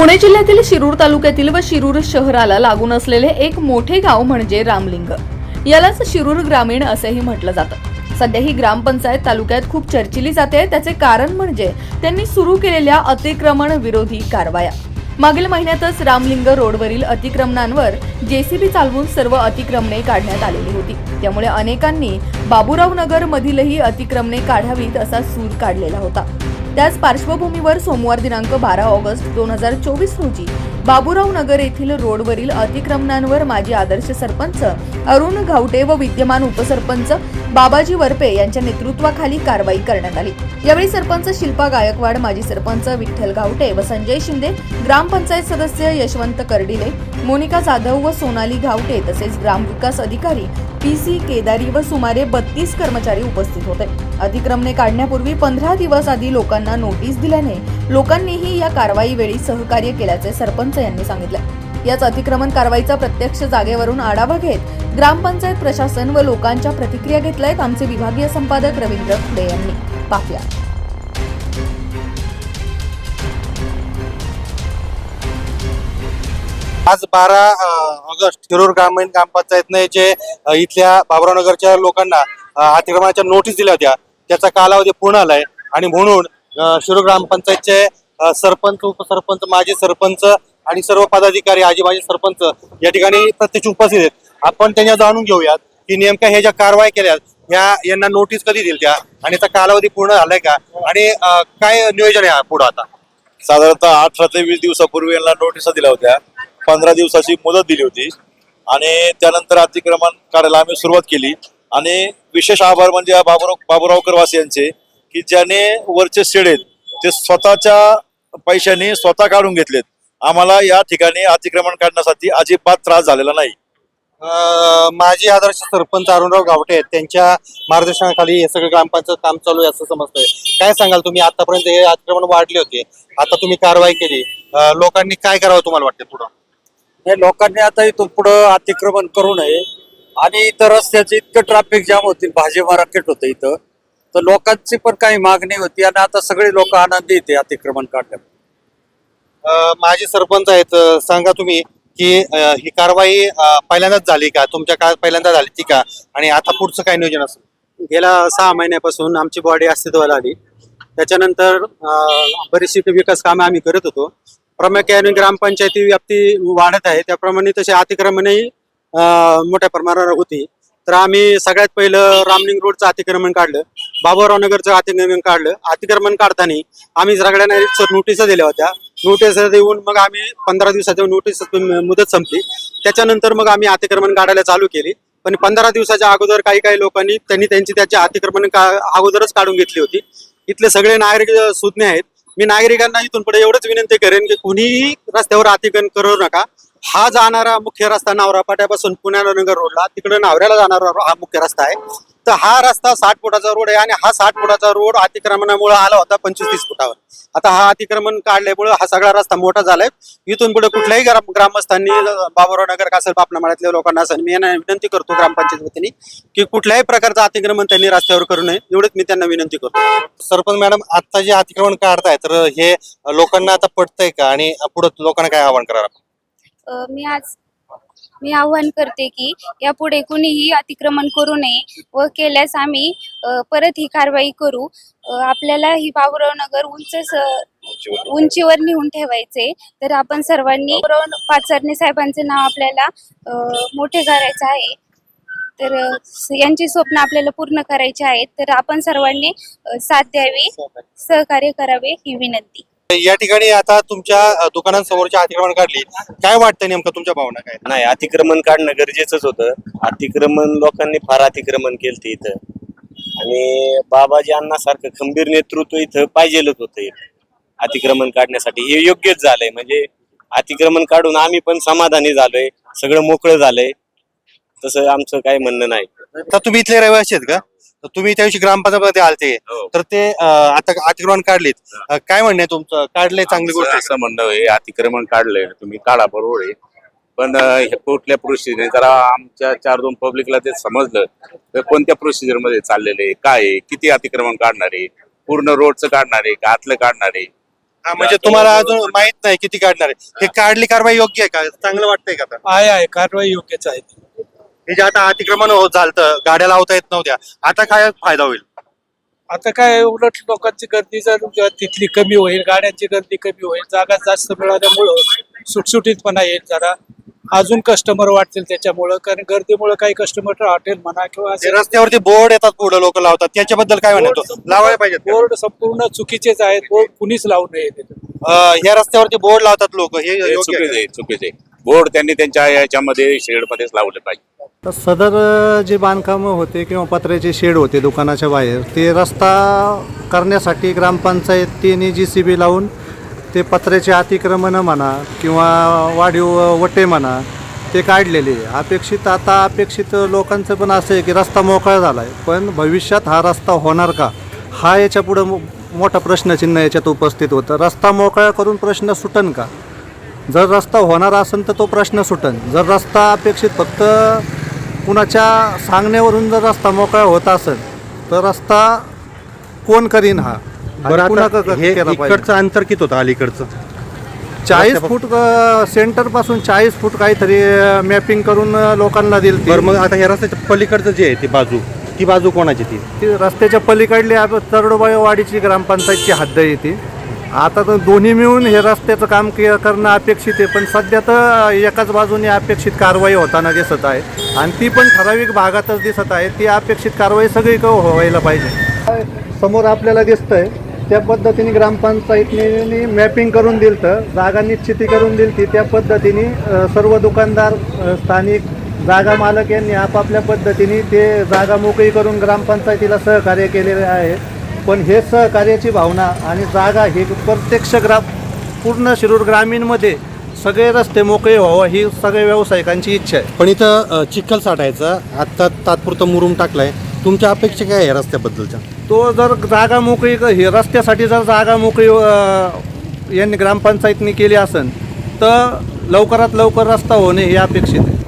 पुणे जिल्ह्यातील शिरूर तालुक्यातील व शिरूर शहराला लागून असलेले एक मोठे गाव म्हणजे रामलिंग. यालाच शिरूर ग्रामीण असेही म्हटलं जातं. सध्या ही ग्रामपंचायत तालुक्यात खूप चर्चिली जाते. त्याचे कारण म्हणजे त्यांनी सुरू केलेल्या अतिक्रमण विरोधी कारवाया. मागील महिन्यातच रामलिंग रोडवरील अतिक्रमणांवर जेसीबी चालवून सर्व अतिक्रमणे काढण्यात आलेली होती. त्यामुळे अनेकांनी बाबुराव नगर मधीलही अतिक्रमणे काढावीत असा सूर काढलेला होता. त्याच पार्श्वभूमीवर सोमवार दिनांक बारा ऑगस्ट दोन हजार चोवीस रोजी बाबुराव नगर येथील रोडवरील अतिक्रमणांवर माजी आदर्श सरपंच अरुण घावटे व विद्यमान उपसरपंच बाबाजी वरपे यांच्या नेतृत्वाखाली कारवाई करण्यात आली. यावेळी सरपंच शिल्पा गायकवाड माजी सरपंच विठ्ठल घावटे व संजय शिंदे ग्रामपंचायत सदस्य यशवंत कर्डिले मोनिका जाधव व सोनाली घावटे तसेच ग्रामविकास अधिकारी पी सी केदारी व सुमारे बत्तीस कर्मचारी उपस्थित होते. अतिक्रमणे काढण्यापूर्वी पंधरा दिवस आधी लोकांना नोटीस दिल्याने लोकांनीही या कारवाईवेळी सहकार्य केल्याचे सरपंच यांनी सांगितले. याच अतिक्रमण कारवाईचा प्रत्यक्ष जागेवरून आढावा घेत ग्रामपंचायत प्रशासन व लोकांच्या प्रतिक्रिया घेतल्यात आमचे विभागीय संपादक रवींद्र खुडे यांनी. पाहूया. आज बारा ऑगस्ट शिरूर ग्रामीण ग्रामपंचायतने जे इथल्या बाबरावनगरच्या लोकांना अतिक्रमणाच्या नोटीस दिल्या होत्या त्याचा कालावधी पूर्ण आलाय आणि म्हणून शिरूर ग्रामपंचायतचे सरपंच उपसरपंच माजी सरपंच आणि सर्व पदाधिकारी आजीबाजी सरपंच या ठिकाणी प्रत्यक्ष उपस्थित आहेत. आपण त्यांच्या जाणून घेऊयात की नेमक्या ह्या ज्या कारवाई केल्या ह्या यांना नोटीस कधी दिल त्या? आणि त्या कालावधी पूर्ण झालाय का? आणि काय नियोजन आहे पुढे आता? साधारणतः अठरा ते वीस दिवसापूर्वी यांना नोटिसा दिल्या होत्या. पंधरा दिवसाची मुदत दिली होती. आणि त्यानंतर अतिक्रमण काढायला आम्ही सुरुवात केली. आणि विशेष आभार म्हणजे या बाबुराव बाबुरावकर वासियांचे की ज्याने वरचे शेड आहेत ते स्वतःच्या पैशाने स्वतः काढून घेतलेत. आम्हाला या ठिकाणी अतिक्रमण काढण्यासाठी अजिबात त्रास झालेला नाही. अ, माजी आदर्श सरपंच अरुणराव गावटे आहेत. त्यांच्या मार्गदर्शनाखाली हे सगळं ग्रामपंचायत काम चालू आहे असं समजतंय. काय सांगाल तुम्ही? आतापर्यंत हे अतिक्रमण वाढले होते. आता तुम्ही कारवाई केली. अ, लोकांनी काय करावं तुम्हाला वाटतं पुढं? हे लोकांनी आता इथून पुढं अतिक्रमण करू नये. आणि इथं रस्त्याचे इतकं ट्रॅफिक जाम होतील भाजी मार्केट होतं इथं. तर लोकांची पण काही मागणी होती आणि आता सगळे लोक आनंदी येते अतिक्रमण काढल्यामुळे माझे माजी सरपंच आहेत सांगा तुम्ही की ही कारवाई पहिल्यांदाच झाली का? तुमच्या काळात पहिल्यांदा झाली ती का? आणि आता पुढचं काय नियोजन असेल? गेल्या सहा महिन्यापासून आमची बॉडी अस्तित्वाला आली. त्याच्यानंतर बरीचशी विकास कामे आम्ही करत होतो. प्रामुख्याने ग्रामपंचायती व्याप्ती वाढत आहे. त्याप्रमाणे तसे अतिक्रमणही मोठ्या प्रमाणावर होती. तर आम्ही सगळ्यात पहिलं रामलिंग रोडचं अतिक्रमण काढलं. बाबुराव नगरचं अतिक्रमण काढलं. अतिक्रमण काढताना आम्ही सगळ्यांना नोटिसा दिल्या होत्या. नोटीस देऊन मग आम्ही पंधरा दिवसाच्या नोटीस मुदत संपली. त्याच्यानंतर मग आम्ही अतिक्रमण काढायला चालू केली. पण पंधरा दिवसाच्या अगोदर काही काही लोकांनी त्यांनी त्यांची त्याची अतिक्रमण का- अगोदरच काढून घेतली होती. इथले सगळे नागरिक सुज्ञ आहेत. मी नागरिकांना इथून पुढे एवढंच विनंती करेन की कुणीही रस्त्यावर अतिक्रमण करू नका. हा जाणारा मुख्य रस्ता नावरा पाट्यापासून पुण्याला नगर रोडला. तिकडे नावऱ्याला जाणारा हा मुख्य रस्ता आहे. तर हा रस्ता साठ फुटाचा रोड आहे आणि हा साठ फुटाचा रोड अतिक्रमणामुळे आला होता पंचवीस तीस फुटावर. आता हा अतिक्रमण काढल्यामुळे हा सगळा रस्ता मोठा झालाय. इथून पुढे कुठल्याही ग्राम ग्रामस्थांनी बाबुराव नगर असेल बापनामाळ्यातल्या लोकांना असेल मी यांना विनंती करतो ग्रामपंचायत वतीने की कुठल्याही प्रकारचं अतिक्रमण त्यांनी रस्त्यावर करू नये. एवढंच मी त्यांना विनंती करतो. सरपंच मॅडम आता जे अतिक्रमण काढताय तर हे लोकांना आता पटतंय का? आणि पुढे लोकांना काय आवाहन करा मी आज मी आव्हान करते की यापुढे कुणीही अतिक्रमण करू नये व केल्यास आम्ही परत ही कारवाई करू. आपल्याला ही बाबुराव नगर उंच उंचीवर नेऊन ठेवायचे. तर आपण सर्वांनी पाचरणे साहेबांचे नाव आपल्याला मोठे करायचं आहे. तर यांची स्वप्न आपल्याला पूर्ण करायची आहेत. तर आपण सर्वांनी साथ द्यावी सहकार्य करावे ही विनंती. या ठिकाणी आता तुमच्या दुकानांसमोरची अतिक्रमण काढली. काय वाटतं नेमकं तुमच्या भावना काय? नाही अतिक्रमण काढणं गरजेचंच होतं. अतिक्रमण लोकांनी फार अतिक्रमण केलं इथं. आणि बाबाजी अण्णासारखं खंबीर नेतृत्व इथं पाहिजेलच होतं. अतिक्रमण काढण्यासाठी हे योग्यच झालंय. म्हणजे अतिक्रमण काढून आम्ही पण समाधानी झालोय. सगळं मोकळं झालंय. तसं आमचं काही म्हणणं नाही. तर तुम्ही इथले रहिवासी आहेत का? तर तुम्ही त्या दिवशी ग्रामपंचायतमध्ये आलते. हो. तर ते अ, आता अतिक्रमण काढलीत. अ, काय म्हणणे तुमचं? काढले चांगली गोष्ट आमचं आहे? असं म्हणणं आहे अतिक्रमण काढलंय. तुम्ही काढा बरोबर आहे. पण अं, हे कुठल्या प्रोसिजर जरा आमच्या चार दोन पब्लिकला ते समजलं. तर कोणत्या प्रोसिजरमध्ये चाललेलं आहे? काय आहे? किती अतिक्रमण काढणार आहे? पूर्ण रोडचं काढणार आहे का? आतलं काढणार आहे? हा, म्हणजे तुम्हाला अजून माहीत नाही किती काढणार आहे. हे. काढली कारवाई योग्य आहे का? चांगलं वाटतंय का आता? आहे आहे. कारवाई योग्यच आहे. हे जे आता अतिक्रमण होत झालं गाड्या लावता येत नव्हत्या आता काय फायदा होईल? आता काय उलट लोकांची गर्दी जर तिथली कमी होईल गाड्यांची गर्दी कमी होईल जागा जास्त मिळाल्यामुळं सुटसुटीतपणा येईल जरा. अजून कस्टमर वाढतील त्याच्यामुळं कारण गर्दीमुळे काही कस्टमर हॉटेल म्हणा किंवा जे रस्त्यावरती बोर्ड येतात पुढे लोक लावतात त्याच्याबद्दल काय म्हणतो लावायला पाहिजेत का? बोर्ड संपूर्ण चुकीचेच आहेत बोर्ड कुणीच लावू नये या रस्त्यावरती बोर्ड लावतात लोक हे हे योग्य आहे चुकीचं? आहे चुकीचं आहे बोर्ड त्यांनी त्यांच्या याच्यामध्ये शेडमध्येच लावलं पाहिजे तर सदर अ, जे बांधकामं होते किंवा पत्र्याचे शेड होते दुकानाच्या बाहेर ते रस्ता करण्यासाठी ग्रामपंचायतीने जी सी बी लावून ते पत्र्याचे अतिक्रमण म्हणा किंवा वाढीव वटे म्हणा ते काढलेले आहे. अपेक्षित आता अपेक्षित लोकांचं पण असं आहे की रस्ता मोकळा झाला आहे पण भविष्यात हा रस्ता होणार का हा याच्या पुढं मो- मोठा प्रश्नचिन्ह याच्यात उपस्थित होतं. रस्ता मोकळा करून प्रश्न सुटन का? जर रस्ता होणार असेल तर तो प्रश्न सुटन. जर रस्ता अपेक्षित फक्त कुणाच्या सांगण्यावरून जर रस्ता मोकळा होत असेल तर रस्ता कोण करीन हा? बरं आता हे इकडचं अंतर किती होतं अलीकडचं? चाळीस फूट सेंटरपासून चाळीस फूट काहीतरी मॅपिंग करून लोकांना दिली बरं मग आता ह्या रस्त्याच्या पलीकडचं जे आहे ती बाजू ती बाजू कोणाची ती? ती रस्त्याच्या पलीकडली आप- तरडोबाईवाडीची ग्रामपंचायतची हद्द येते आता तर दोन्ही मिळून हे रस्त्याचं काम के- करणं अपेक्षित आहे पण सध्या तर एकाच बाजूने अपेक्षित कारवाई होताना दिसत आहे. आणि ती पण ठराविक भागातच दिसत आहे. ती अपेक्षित कारवाई सगळी व्हायला पाहिजे. समोर आपल्याला दिसतंय त्या पद्धतीने ग्रामपंचायतीने मॅपिंग करून दिलं तर जागा निश्चिती करून दिली त्या पद्धतीने सर्व दुकानदार स्थानिक जागा मालक यांनी आपापल्या पद्धतीने ते जागा मोकळी करून ग्रामपंचायतीला सहकार्य केलेले आहे. पण हे सहकार्याची भावना आणि जागा ही प्रत्यक्ष ग्राम पूर्ण शिरूर ग्रामीणमध्ये सगळे रस्ते मोकळे व्हावं ही सगळ्या व्यावसायिकांची इच्छा आहे. पण इथं चिखल साठायचा. आता तात्पुरतं मुरुम टाकलाय. तुमच्या अपेक्षा काय आहे रस्त्याबद्दलच्या? तो जर जागा मोकळी हे रस्त्यासाठी जर जागा मोकळी यांनी ग्रामपंचायतनी केली असेल तर लवकरात लवकर रस्ता होणे हे अपेक्षित आहे.